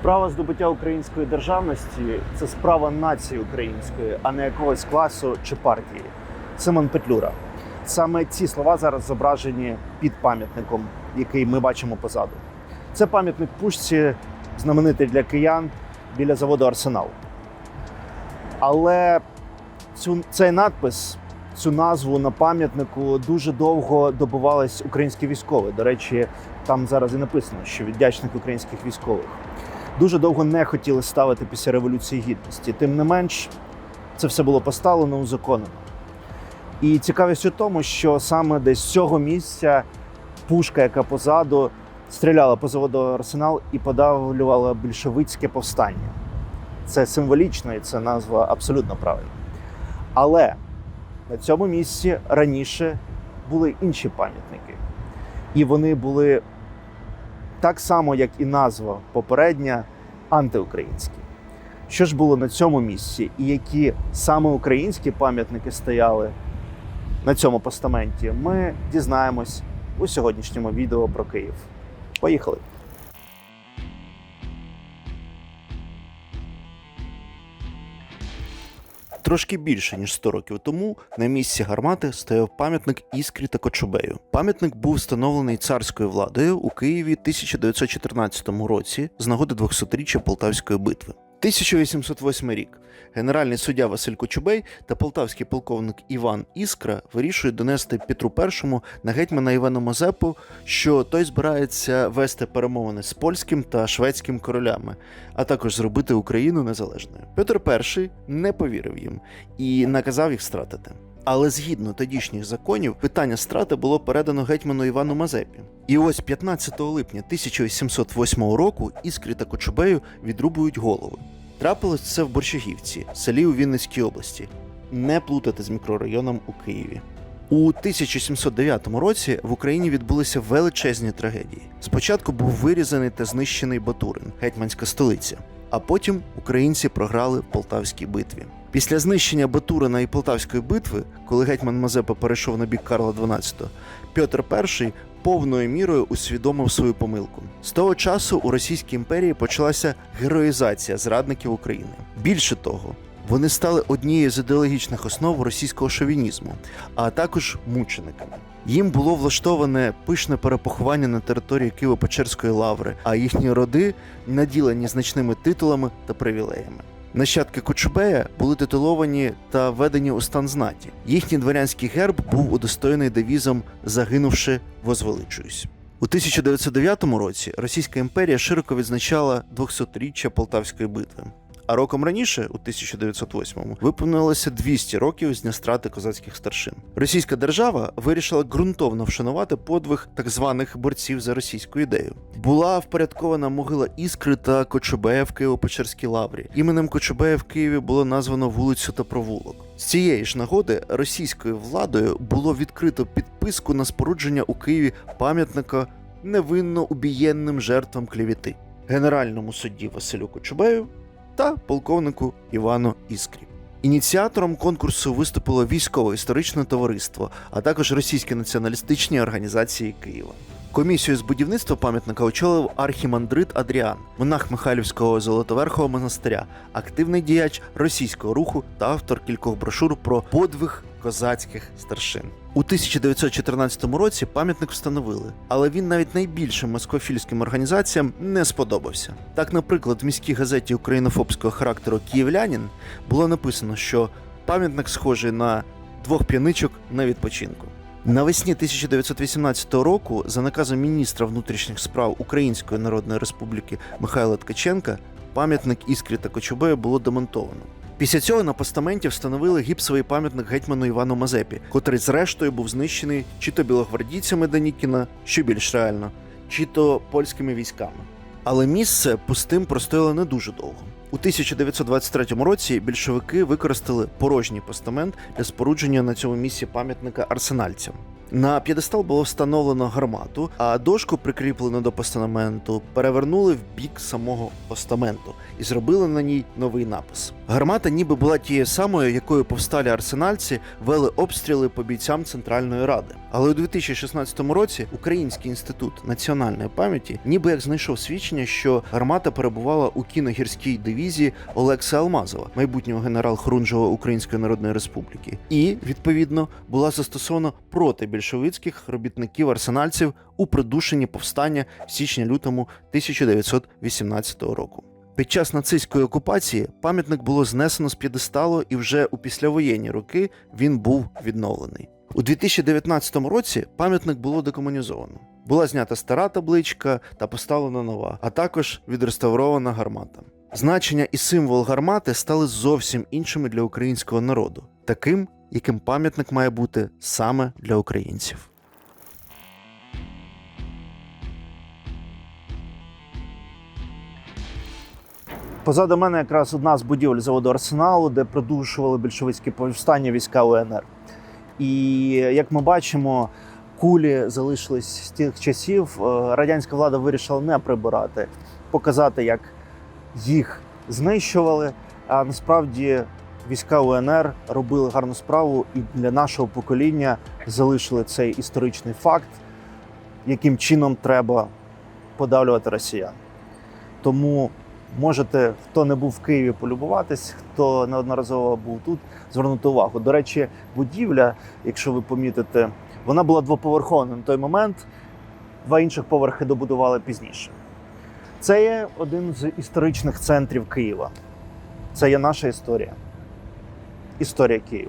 Справа здобуття української державності це справа нації української, а не якогось класу чи партії. Симон Петлюра. Саме ці слова зараз зображені під пам'ятником, який ми бачимо позаду. Це пам'ятник пушці, знаменитий для киян біля заводу Арсенал. Але цю, цей надпис, цю назву на пам'ятнику дуже довго добувались українські військові. До речі, там зараз і написано, що віддячник українських військових. Дуже довго не хотіли ставити після Революції Гідності. Тим не менш, це все було поставлено узаконено. І цікавість у тому, що саме десь з цього місця пушка, яка позаду, стріляла по заводу Арсенал і подавлювала більшовицьке повстання. Це символічно і це назва абсолютно правильна. Але на цьому місці раніше були інші пам'ятники. І вони були так само, як і назва попередня, антиукраїнські. Що ж було на цьому місці, і які саме українські пам'ятники стояли на цьому постаменті, ми дізнаємось у сьогоднішньому відео про Київ. Поїхали! Трошки більше ніж 100 років тому на місці гармати стояв пам'ятник Іскрі та Кочубею. Пам'ятник був встановлений царською владою у Києві 1914 році з нагоди 200-річчя Полтавської битви. 1808 рік. Генеральний суддя Василь Кочубей та полтавський полковник Іван Іскра вирішують донести Петру І на гетьмана Івана Мазепу, що той збирається вести перемовини з польським та шведським королями, а також зробити Україну незалежною. Петр І не повірив їм і наказав їх стратити. Але згідно тодішніх законів, питання страти було передано гетьману Івану Мазепі. І ось 15 липня 1808 року іскрі та Кочубею відрубують голови. Трапилось це в Борщагівці, селі у Вінницькій області. Не плутати з мікрорайоном у Києві. У 1709 році в Україні відбулися величезні трагедії. Спочатку був вирізаний та знищений Батурин, гетьманська столиця. А потім українці програли в Полтавській битві. Після знищення Батурина і Полтавської битви, коли гетьман Мазепа перейшов на бік Карла XII, Петр І повною мірою усвідомив свою помилку. З того часу у Російській імперії почалася героїзація зрадників України. Більше того, вони стали однією з ідеологічних основ російського шовінізму, а також мучениками. Їм було влаштоване пишне перепоховання на території Києво-Печерської лаври, а їхні роди наділені значними титулами та привілеями. Нащадки Кочубея були титуловані та введені у стан знаті. Їхній дворянський герб був удостоєний девізом Загинувши, возвеличуюсь. У 1909 році Російська імперія широко відзначала 200-річчя Полтавської битви. А роком раніше, у 1908-му, виповнилося 200 років з дня страти козацьких старшин. Російська держава вирішила ґрунтовно вшанувати подвиг так званих борців за російську ідею. Була впорядкована могила Іскри та Кочубея в Києво-Печерській лаврі. Іменем Кочубея в Києві було названо вулицю та провулок. З цієї ж нагоди російською владою було відкрито підписку на спорудження у Києві пам'ятника невинно убієнним жертвам клівіти, генеральному судді Василю Кочубею та полковнику Івану Іскрі. Ініціатором конкурсу виступило військово-історичне товариство, а також російські націоналістичні організації Києва. Комісію з будівництва пам'ятника очолив архімандрит Адріан, монах Михайлівського Золотоверхового монастиря, активний діяч російського руху та автор кількох брошур про подвиг козацьких старшин. У 1914 році пам'ятник встановили, але він навіть найбільшим москофільським організаціям не сподобався. Так, наприклад, в міській газеті українофобського характеру Київлянин було написано, що пам'ятник схожий на двох п'яничок на відпочинку. Навесні 1918 року, за наказом міністра внутрішніх справ Української Народної Республіки Михайла Ткаченка, пам'ятник Іскрі та Кочубея було демонтовано. Після цього на постаменті встановили гіпсовий пам'ятник гетьману Івану Мазепі, котрий зрештою був знищений чи то білогвардійцями Данікіна, що більш реально, чи то польськими військами. Але місце пустим простояло не дуже довго. У 1923 році більшовики використали порожній постамент для спорудження на цьому місці пам'ятника арсенальцям. На п'єдестал було встановлено гармату, а дошку, прикріплену до постаменту, перевернули в бік самого постаменту і зробили на ній новий напис. Гармата ніби була тією самою, якою повсталі арсенальці вели обстріли по бійцям Центральної Ради. Але у 2016 році Український інститут національної пам'яті ніби як знайшов свідчення, що гармата перебувала у кіногірській дивізії Олекса Алмазова, майбутнього генерал-хорунжого Української Народної Республіки, і відповідно була застосована проти більшовицьких робітників арсенальців у придушенні повстання в січні-лютому 1918 року. Під час нацистської окупації пам'ятник було знесено з п'єдесталу, і вже у післявоєнні роки він був відновлений. У 2019 році пам'ятник було декомунізовано. Була знята стара табличка та поставлена нова, а також відреставрована гармата. Значення і символ гармати стали зовсім іншими для українського народу, таким, яким пам'ятник має бути саме для українців. Позаду мене якраз одна з будівель заводу Арсеналу, де придушували більшовицькі повстання війська УНР. І як ми бачимо, кулі залишились з тих часів. Е, Радянська влада вирішила не прибирати, показати, як їх знищували. А насправді війська УНР робили гарну справу і для нашого покоління залишили цей історичний факт, яким чином треба подавлювати росіян. Тому можете, хто не був в Києві, полюбуватись, хто неодноразово був тут, звернути увагу. До речі, будівля, якщо ви помітите, вона була двоповерхована на той момент. Два інших поверхи добудували пізніше. Це є один з історичних центрів Києва. Це є наша історія. história aqui.